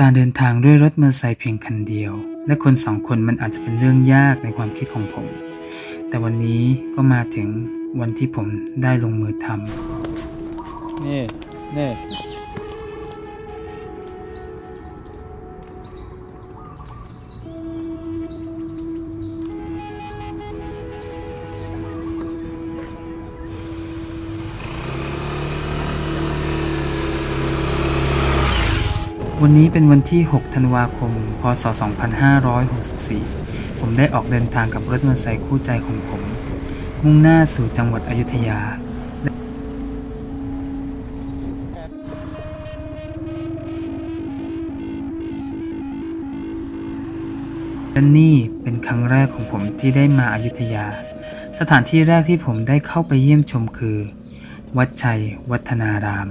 การเดินทางด้วยรถมอเตอร์ไซค์เพียงคันเดียว และคนสองคนมันอาจจะเป็นเรื่องยากในความคิดของผม แต่วันนี้ก็มาถึงวันที่ผมได้ลงมือทำนี่นี่ วันนี้เป็นวันที่ 6 ธันวาคม พศ 2564 ผมได้ออกเดินทางกับรถมอเตอร์ไซค์คู่ใจของผม มุ่งหน้าสู่จังหวัดอยุธยาและนี่เป็นครั้งแรกของผมที่ได้มาอายุทยา สถานที่แรกที่ผมได้เข้าไปเยี่ยมชมคือ วัดชัย วัฒนาราม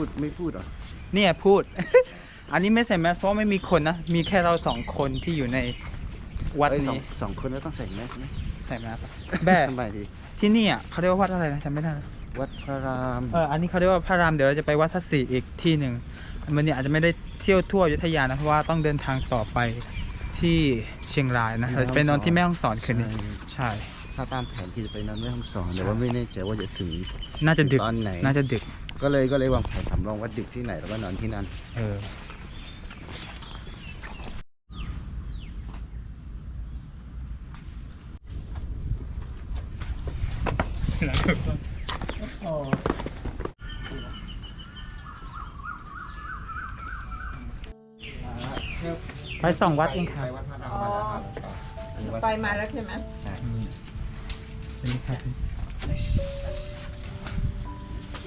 พูดไม่พูดเหรอเนี่ยพูด อันนี้ไม่ใส่แมสเพราะไม่มีคนนะ มีแค่เราสองคนที่อยู่ในวัดเอ้ยสองนี้สองคนแล้วต้องใส่แมสไหมใส่แมสอะแบ่ทำไมดีที่นี่อะเขาเรียกว่าวัดอะไรนะจำไม่ได้นะวัดพระรามเอออันนี้เขาเรียกว่าพระรามเดี๋ยวเราจะไปวัดพระศรีอีกที่หนึ่งมันเนี่ยอาจจะไม่ได้เที่ยวทั่วอยุธยานะเพราะว่าต้องเดินทางต่อไปที่เชียงรายนะเราจะไปนอนที่แม่ฮ่องสอนคืนนี้ใช่ใช่ ถ้าตามแผนที่จะไปนั้นไม่ต้องสอนแต่ว่าไม่แน่ใจว่าจะถึงน่าจะดึกตอนไหน น่าจะดึก ก็เลยก็เลยวางแผนสำรองว่าดึกที่ไหนแล้วก็นอนที่นั่น เออ ไปสองวัดเองค่ะ ไปวัดพระรามมาแล้วครับอันนี้วัดไปมาแล้วใช่ไหมใช่นี่ค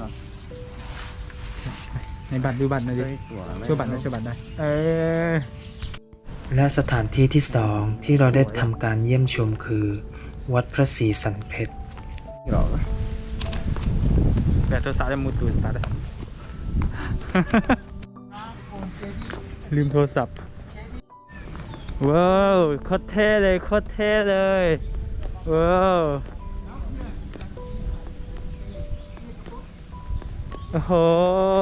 รับ ในบัตรดูบัตรหน่อยดิได้ตั๋วไหมช่วยบัตรหน่อยช่วยบัตรได้เออและสถานที่ที่สองที่เราได้ทำการเยี่ยมชมคือ วัดพระศรีสันเพชรนี่หรอแบบโทรศัพท์จะมูตูสตาร์ทลืมโทรศัพท์ ว้าวโคตรเท่เลยโคตรเท่เลย ว้าว โอ้โห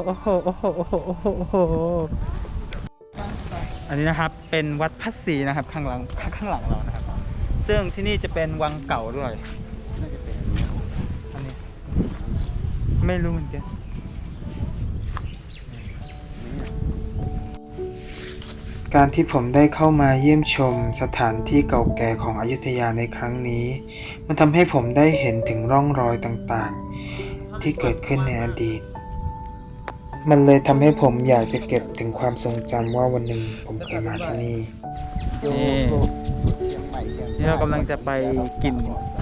โอ้โห โอ้โห โอ้โห โอ้โห โอ้โห อันนี้นะครับ เป็นวัดพระศรีนะครับ ข้างหลัง ข้างหลังเรานะครับ ซึ่งที่นี่จะเป็นวังเก่าด้วย น่าจะเป็นอันนี้อันนี้ไม่รู้เหมือนกันการที่ผมได้เข้ามาเยี่ยมชมสถานที่เก่าแก่ของอยุธยาในครั้งนี้ มันทำให้ผมได้เห็นถึงร่องรอยต่างๆ ที่เกิดขึ้นในอดีต มันเลยทำให้ผมอยากจะเก็บถึงความทรงจำว่าวันหนึ่งผมเคยมาที่นี่ นี่เชียงใหม่เชียงนี่เรากำลังจะไปกิน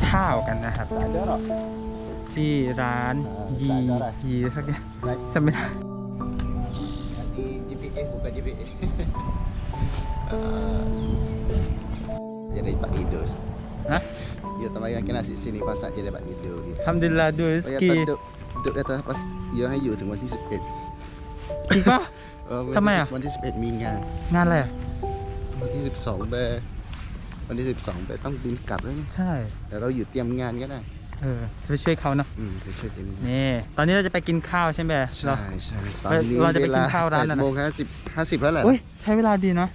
ข้าวกันนะครับสายเด้อหรอที่ร้านยียีสักอย่างไหนจำไม่ได้ di GPA bukan GPA uh, jadi Pak Idus Hah? Ya teman yang kena nasi sini pasal jadi Pak Idus gitu. ทำดิลลาดู Oh ส ya กี tak duk duk kata pas ya ให้อยู่ถึงวันที่11 จริงปะ เออวันทำไมที่อะ10วันที่ 11 มีงาน งานอะไรอะวันที่ 12เบวันที่ 12เบต้องบินกลับแล้วนี่ใช่แต่เราอยู่เตรียมงานก็ได้ เออจะไปช่วยเขาเนาะอืมไปช่วยเตรียมงานนี่ตอนนี้เราจะไปกินข้าวใช่ไหมเรา ใช่ใช่ตอนนี้เราจะไปเวกิลานข้าวร้านอะไร8โมงห้าสิบห้าสิบแล้วแหละ อุ้ยใช้เวลาดีเนาะ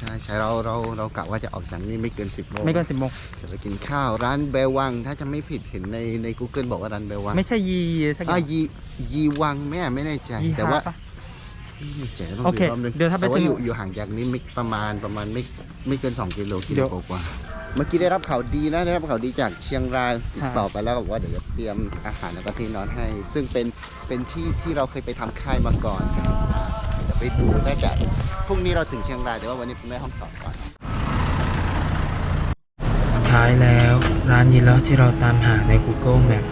ใช่ใช่เราเราเรากะว่าจะออกจากนี่ไม่เกิน10โมงไม่เกินสิบโมงจะไปกินข้าวร้านเบลวัง ถ้าจะไม่ผิดเห็นในใน Google บอกว่าร้านเบลวังไม่ใช่ยีสักออะย่าง ยียีวังแม่ไม่แน่ใจยีแต่ฮาว่าปะ ไม่แน่ใจต้องโอดูเครอบนึงเดี๋ยวถ้าไปแต่ว่าถึงอยู่อยู่ห่างจากนี้ไม่ประมาณประมาณไม่ไม่เกิน2กิโลกิเดี๋โลยวกว่าๆเมื่อกี้ได้รับข่าวดีนะได้รับข่าวดีจากเชียงรายติดค่ะต่อไปแล้วบอกว่าเดี๋ยวจะเตรียมอาหารแล้วก็ที่นอนให้ ซึ่งเป็นเป็นที่ที่เราเคยไปทำค่ายมาก่อน เดี๋ยวไปดูน่าจะพรุ่งนี้เราถึงเชียงรายแต่ว่าวันนี้เป็นแม่ห้องสอนก่อน ท้ายแล้วร้านยีเลาะที่เราตามหาใน Google Map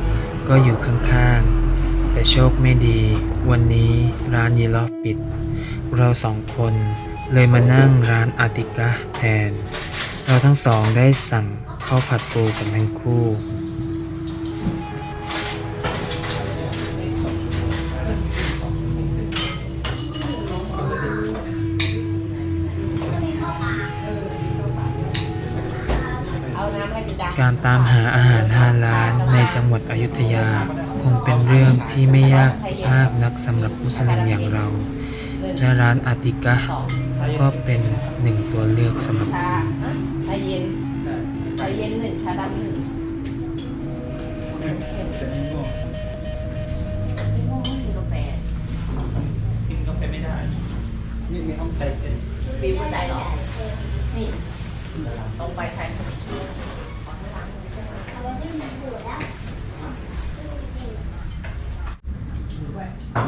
ก็อยู่ข้างๆ แต่โชคไม่ดี วันนี้ร้านยีรอปิด เราสองคนเลยมานั่งร้านอาติกะแทน เราทั้งสองได้สั่งข้าวผัดปูกันทั้งคู่ การตามหาอาหารฮาลาลในจังหวัดอยุธยา คงเป็นเรื่องที่ไม่ยากมากนักสำหรับมุสลิมอย่างเรา และร้านอาติกะก็เป็นหนึ่งตัวเลือกสำหรับชาชาเย็นชาเย็นหนึ่งชาดำหนึ่งที่ห้องไม่มีกาแฟกินกาแฟไม่ได้นี่มีห้องใส่เป็นมีบันไดเหรอนี่ตรงไปใคร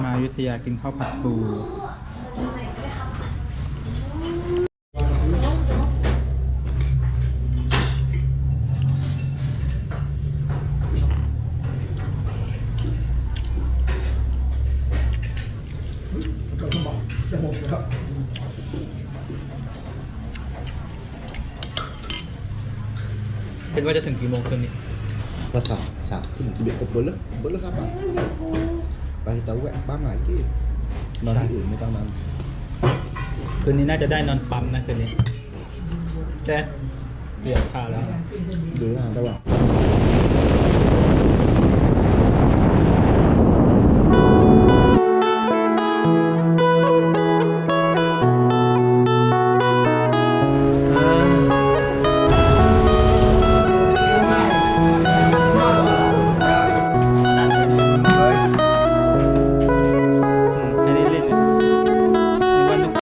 มาอยุธยากินข้าวผัดปูเป็นว่าจะถึงกี่โมงคืนนี้ก็สามสามที่หนึ่งที่เบียดก็เบิร์ดแล้วเบิร์ดแล้วครับ ไปแต่แวะบ้านไหนที่นอนที่อื่นไม่ต้องนอนคืนนี้น่าจะได้นอนปั๊มนะคืนนี้แค่เปลี่ยนผ้าแล้วหรือระหว่าง